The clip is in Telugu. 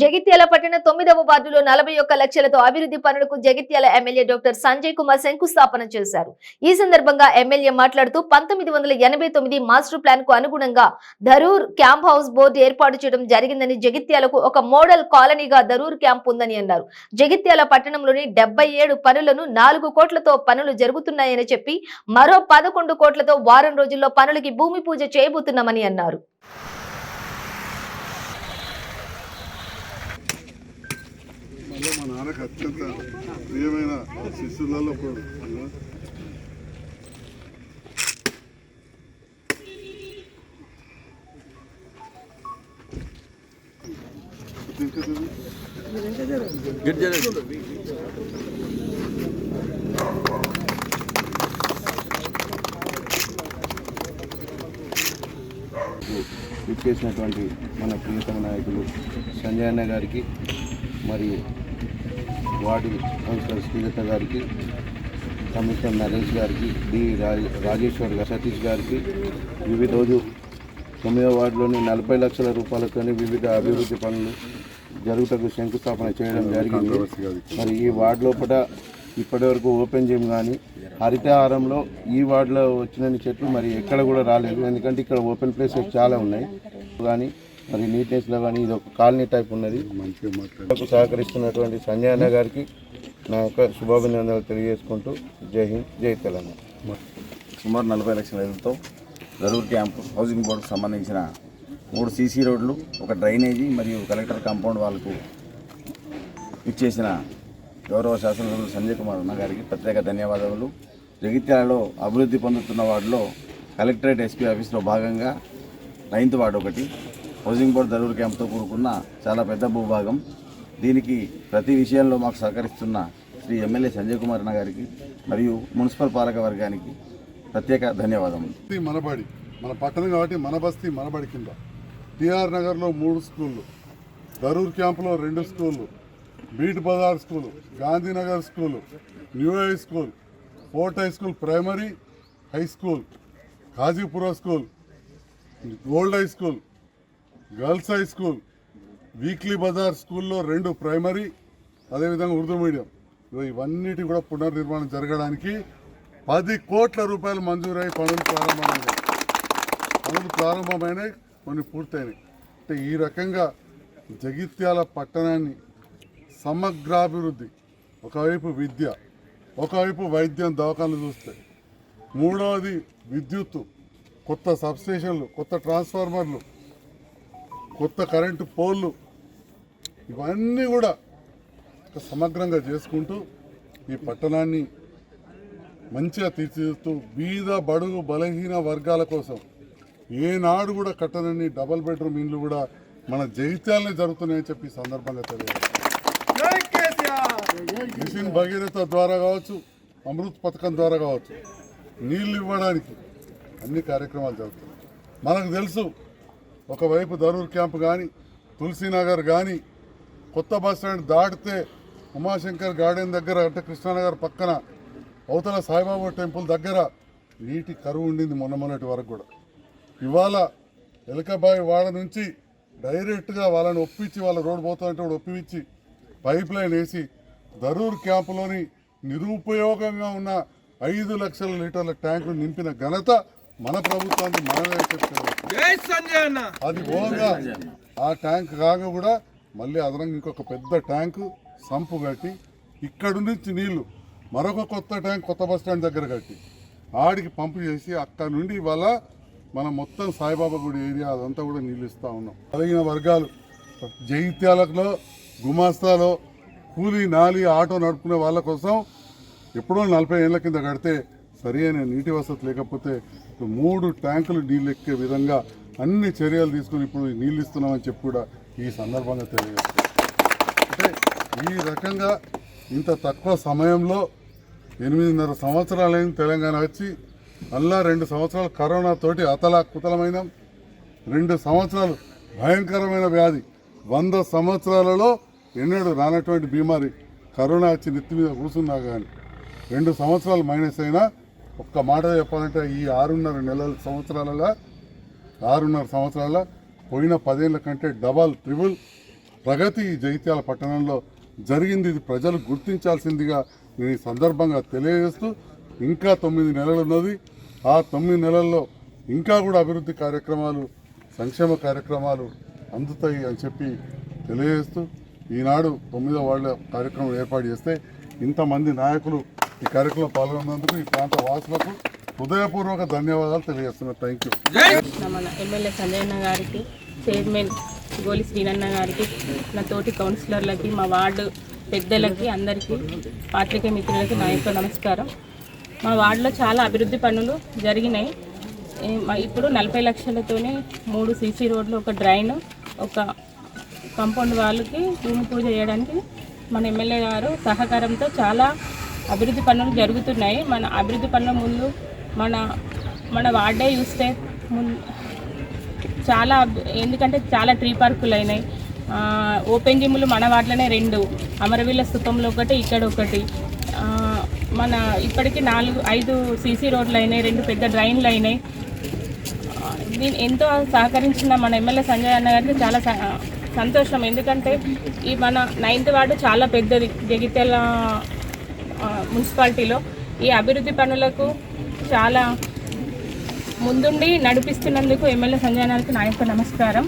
జగిత్యాల పట్టణ తొమ్మిదవ వార్డులో నలభై ఒక్క లక్షలతో అభివృద్ధి పనులకు జగిత్యాల ఎమ్మెల్యే డాక్టర్ సంజయ్ కుమార్ శంకుస్థాపన చేశారు. ఈ సందర్భంగా ఎమ్మెల్యే మాట్లాడుతూ పంతొమ్మిది వందల ఎనభై తొమ్మిది మాస్టర్ ప్లాన్కు అనుగుణంగా ధరూర్ క్యాంప్ హౌస్ బోర్డు ఏర్పాటు చేయడం జరిగిందని జగిత్యాలకు ఒక మోడల్ కాలనీగా ధరూర్ క్యాంప్ ఉందని అన్నారు. జగిత్యాల పట్టణంలోని డెబ్బై ఏడు పనులను నాలుగు కోట్లతో పనులు జరుగుతున్నాయని చెప్పి మరో పదకొండు కోట్లతో వారం రోజుల్లో పనులకి భూమి పూజ చేయబోతున్నామని అన్నారు. మళ్ళీ మా నాన్నకు అత్యంత ప్రియమైన శిష్యులలో ఒకడు ఇంకా మన ప్రియతమ నాయకులు సంజయ్ అన్న గారికి మరియు వార్డు కౌన్సిలర్ శ్రీదత్త గారికి కమిషనర్ నరేష్ గారికి డి రాజేశ్వర్ గారు సతీష్ గారికి వివిధ రోజు తొమ్మిదో వార్డులోని నలభై లక్షల రూపాయలతోనే వివిధ అభివృద్ధి పనులు జరుగుటకు శంకుస్థాపన చేయడం జరిగింది. మరి ఈ వార్డు లోపల ఇప్పటివరకు ఓపెన్ జిమ్ కానీ హరితహారంలో ఈ వార్డులో వచ్చిన చెట్లు మరి ఎక్కడ కూడా రాలేదు. ఎందుకంటే ఇక్కడ ఓపెన్ ప్లేసెస్ చాలా ఉన్నాయి. కానీ మరి నీట్నెస్లో కానీ ఇది ఒక కాలనీ టైప్ ఉన్నది. మంచిగా మాట్లాడు. నాకు సహకరిస్తున్నటువంటి సంజయ్ అన్న గారికి నా యొక్క శుభాభినందనలు తెలియజేసుకుంటూ జై హింద్ జై తెలంగాణ. సుమారు నలభై లక్షల నిధులతో గరూర్ క్యాంప్ హౌసింగ్ బోర్డుకు సంబంధించిన మూడు సీసీ రోడ్లు ఒక డ్రైనేజీ మరియు కలెక్టర్ కాంపౌండ్ వాళ్ళకు ఇచ్చేసిన గౌరవ శాసనసభ్యులు సంజయ్ కుమార్ అన్న గారికి ప్రత్యేక ధన్యవాదాలు జగిత్యాలలో అభివృద్ధి పొందుతున్న వార్డులో కలెక్టరేట్ ఎస్పీ ఆఫీస్లో భాగంగా నైన్త్ వార్డు ఒకటి హౌసింగ్ బోర్డు దరూర్ క్యాంప్తో కూడుకున్న చాలా పెద్ద భూభాగం. దీనికి ప్రతి విషయంలో మాకు సహకరిస్తున్న శ్రీ ఎమ్మెల్యే సంజయ్ కుమార్ అన్న గారికి మరియు మున్సిపల్ పాలక వర్గానికి ప్రత్యేక ధన్యవాదములు. మనబడి మన పట్టణం కాబట్టి మన బస్తీ మనబడి కింద. టిఆర్ నగర్లో మూడు స్కూళ్ళు దరూర్ క్యాంపులో రెండు స్కూళ్ళు beat bazaar school Gandhinagar school new high school fort high school primary high school Kazipura school gold high school girls high school weekly bazaar స్కూల్లో రెండు ప్రైమరీ అదేవిధంగా ఉర్దూ మీడియం. ఇవన్నిటి కూడా పునర్నిర్మాణం జరగడానికి పది కోట్ల రూపాయలు మంజూరై పనులు ప్రారంభమైనాయి. పనులు ప్రారంభమైనాయి కొన్ని పూర్తయినాయి. అంటే ఈ రకంగా జగిత్యాల పట్టణాన్ని సమగ్రాభివృద్ధి ఒకవైపు విద్య ఒకవైపు వైద్యం దవాఖానలు చూస్తే. మూడవది విద్యుత్తు కొత్త సబ్స్టేషన్లు కొత్త ట్రాన్స్ఫార్మర్లు కొత్త కరెంటు పోల్లు ఇవన్నీ కూడా సమగ్రంగా చేసుకుంటూ ఈ పట్టణాన్ని మంచిగా తీర్చిదిద్దుతూ బీద బడుగు బలహీన వర్గాల కోసం ఏనాడు కూడా కట్టనని డబల్ బెడ్రూమ్ ఇండ్లు కూడా మన జగిత్యాలనే జరుగుతున్నాయని చెప్పి సందర్భంగా తెలియదు మిషన్ భగీరథ ద్వారా కావచ్చు అమృత్ పథకం ద్వారా కావచ్చు నీళ్ళు ఇవ్వడానికి అన్ని కార్యక్రమాలు జరుగుతున్నాయి. మనకు తెలుసు ఒకవైపు ధరూర్ క్యాంప్ కానీ తులసీనగర్ కానీ కొత్త బస్ స్టాండ్ దాటితే ఉమాశంకర్ గార్డెన్ దగ్గర అంటే కృష్ణానగర్ పక్కన అవతల సాయిబాబా టెంపుల్ దగ్గర నీటి కరువు ఉండింది మొన్న మొన్నటి వరకు కూడా. ఇవాళ ఎలకబాయి వాడ నుంచి డైరెక్ట్గా వాళ్ళని ఒప్పించి వాళ్ళ రోడ్డు పోతానంటే కూడా ఒప్పించి పైప్ లైన్ వేసి ధరూర్ క్యాంపులోని నిరుపయోగంగా ఉన్న ఐదు లక్షల లీటర్ల ట్యాంకును నింపిన ఘనత మన ప్రభుత్వానికి మనమే అన్న అది పోగా ఆ ట్యాంక్ కాగా కూడా మళ్ళీ అదనంగా ఇంకొక పెద్ద ట్యాంకు సంపు కట్టి ఇక్కడి నుంచి నీళ్ళు మరొక కొత్త ట్యాంక్ కొత్త బస్ స్టాండ్ దగ్గర కట్టి ఆడికి పంపు చేసి అక్కడ నుండి ఇవాళ మనం మొత్తం సాయిబాబా గుడి ఏరియా అదంతా కూడా నీళ్ళు ఇస్తూ ఉన్నాం. కలిగిన వర్గాలు జైత్యాలలో గుమాస్తాలో కూలీ నాలి ఆటో నడుపుకునే వాళ్ళ కోసం ఎప్పుడో నలభై ఏళ్ళ కింద కడితే సరి అయిన నీటి వసతి లేకపోతే మూడు ట్యాంకులు నీళ్ళు ఎక్కే విధంగా అన్ని చర్యలు తీసుకుని ఇప్పుడు నీళ్ళు ఇస్తున్నామని చెప్పి కూడా ఈ సందర్భంగా తెలియజేస్తాం అంటే ఈ రకంగా ఇంత తక్కువ సమయంలో ఎనిమిదిన్నర సంవత్సరాలైంది తెలంగాణ వచ్చి మళ్ళా రెండు సంవత్సరాలు కరోనా తోటి అతలా కుతలమైన రెండు సంవత్సరాలు భయంకరమైన వ్యాధి. వంద సంవత్సరాలలో ఎన్నడూ రానటువంటి బీమారి కరోనా వచ్చి నెత్తి మీద కూర్చున్నా కానీ రెండు సంవత్సరాలు మైనస్ అయినా ఒక్క మాట చెప్పాలంటే ఈ ఆరున్నర నెలల సంవత్సరాలలో ఆరున్నర సంవత్సరాల పోయిన పదేళ్ళ కంటే డబల్ ట్రిపుల్ ప్రగతి జైత్యాల జగిత్యాల పట్టణంలో జరిగింది. ఇది ప్రజలు గుర్తించాల్సిందిగా నేను ఈ సందర్భంగా తెలియజేస్తూ ఇంకా తొమ్మిది నెలలు ఉన్నది. ఆ తొమ్మిది నెలల్లో ఇంకా కూడా అభివృద్ధి కార్యక్రమాలు సంక్షేమ కార్యక్రమాలు అందుతాయి అని చెప్పి తెలియజేస్తూ ఈనాడు తొమ్మిదో వాళ్ళ కార్యక్రమం ఏర్పాటు చేస్తే ఇంతమంది నాయకులు ఈ కార్యక్రమంలో పాల్గొన్నందుకు ఈ ప్రాంత వాసులకు హృదయపూర్వక ధన్యవాదాలు తెలియజేస్తున్నాను థ్యాంక్ యూ మన ఎమ్మెల్యే సంజయన్న గారికి చైర్మన్ గోలి శ్రీనన్న గారికి నా తోటి కౌన్సిలర్లకి మా వార్డు పెద్దలకి అందరికీ పాత్రికే మిత్రులకి నా యొక్క నమస్కారం. మా వార్డులో చాలా అభివృద్ధి పనులు జరిగినాయి. ఇప్పుడు నలభై లక్షలతోనే మూడు సీసీ రోడ్లు ఒక డ్రైన్ ఒక కంపౌండ్ వాళ్ళకి భూమి పూజ చేయడానికి మన ఎమ్మెల్యే గారు సహకారంతో చాలా అభివృద్ధి పనులు జరుగుతున్నాయి. మన అభివృద్ధి పనుల ముందు మన మన వార్డే చూస్తే మున్ చాలా ఎందుకంటే చాలా ట్రీ పార్కులు అయినాయి. ఓపెన్ జిమ్లు మన వాటిలోనే రెండు. అమరవీల స్థూపంలో ఒకటి ఇక్కడ ఒకటి. మన ఇప్పటికి నాలుగు ఐదు సీసీ రోడ్లు అయినాయి రెండు పెద్ద డ్రైన్లు అయినాయి. దీని ఎంతో సహకరించిన మన ఎమ్మెల్యే సంజయ్ అన్న గారికి చాలా స- సంతోషం. ఎందుకంటే ఈ మన నైన్త్ వార్డు చాలా పెద్దది. జగిత్యాల మున్సిపాలిటీలో ఈ అభివృద్ధి పనులకు చాలా ముందుండి నడిపిస్తున్నందుకు ఎమ్మెల్యే సంజయ్ నాయకు నమస్కారం.